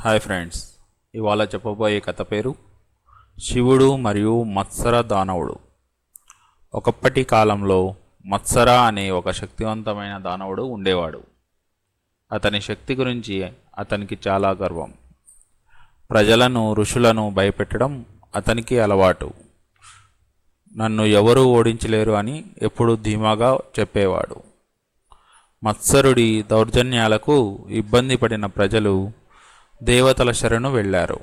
Hi friends ఇవాళ చెప్పబోయే కథ పేరు శివుడు మరియు మత్సర దానవుడు. ఒకప్పటి కాలంలో మత్సర అనే ఒక శక్తివంతమైన దానవుడు ఉండేవాడు. అతని శక్తి గురించి అతనికి చాలా గర్వం. ప్రజలను ఋషులను భయపెట్టడం అతనికి అలవాటు. నన్ను ఎవరూ ఓడించలేరు అని ఎప్పుడూ ధీమాగా చెప్పేవాడు. మత్సరుడి దౌర్జన్యాలకు ఇబ్బంది పడిన ప్రజలు దేవతల శరణు వెళ్ళారు.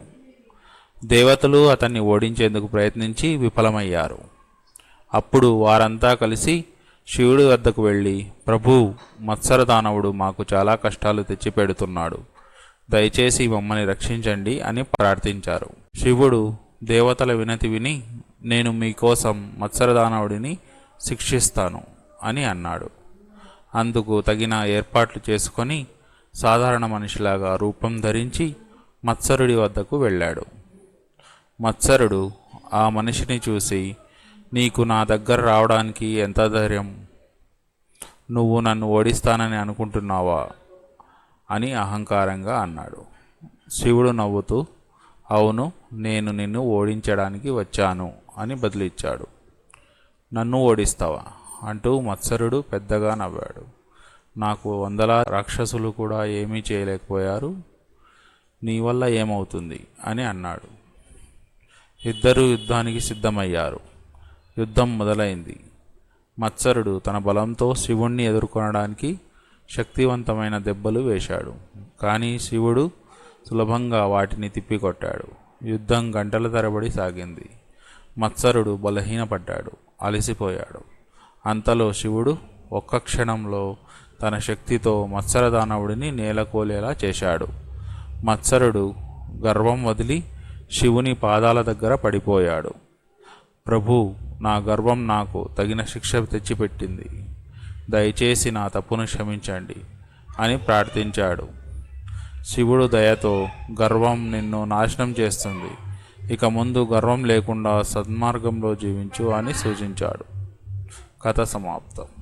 దేవతలు అతన్ని ఓడించేందుకు ప్రయత్నించి విఫలమయ్యారు. అప్పుడు వారంతా కలిసి శివుడి వద్దకు వెళ్ళి ప్రభు మత్సరదానవుడు మాకు చాలా కష్టాలు తెచ్చిపెడుతున్నాడు. దయచేసి మమ్మల్ని రక్షించండి అని ప్రార్థించారు. శివుడు దేవతల వినతి విని నేను మీకోసం మత్సరదానవుడిని శిక్షిస్తాను అని అన్నాడు. అందుకు తగిన ఏర్పాట్లు చేసుకొని సాధారణ మనిషిలాగా రూపం ధరించి మత్సరుడి వద్దకు వెళ్ళాడు. మత్సరుడు ఆ మనిషిని చూసి నీకు నా దగ్గర రావడానికి ఎంత ధైర్యం? నువ్వు నన్ను ఓడిస్తానని అనుకుంటున్నావా? అని అహంకారంగా అన్నాడు. శివుడు నవ్వుతూ అవును నేను నిన్ను ఓడించడానికి వచ్చాను అని బదిలిచ్చాడు. నన్ను ఓడిస్తావా? అంటూ మత్సరుడు పెద్దగా నవ్వాడు. నాకు వందల రాక్షసులు కూడా ఏమీ చేయలేకపోయారు నీ వల్ల ఏమవుతుంది? అని అన్నాడు. ఇద్దరూ యుద్ధానికి సిద్ధమయ్యారు. యుద్ధం మొదలైంది. మత్సరుడు తన బలంతో శివుణ్ణి ఎదుర్కొనడానికి శక్తివంతమైన దెబ్బలు వేశాడు. కానీ శివుడు సులభంగా వాటిని తిప్పికొట్టాడు. యుద్ధం గంటల తరబడి సాగింది. మత్సరుడు బలహీనపడ్డాడు. అలసిపోయాడు. అంతలో శివుడు ఒక్క క్షణంలో తన శక్తితో మత్సర దానవుడిని నేలకోలేలా చేశాడు. మత్సరుడు గర్వం వదిలి శివుని పాదాల దగ్గర పడిపోయాడు. ప్రభు నా గర్వం నాకు తగిన శిక్ష తెచ్చిపెట్టింది. దయచేసి నా తప్పును క్షమించండి అని ప్రార్థించాడు. శివుడు దయతో గర్వం నిన్ను నాశనం చేస్తుంది. ఇక ముందు గర్వం లేకుండా సన్మార్గంలో జీవించు అని సూచించాడు. కథ సమాప్తం.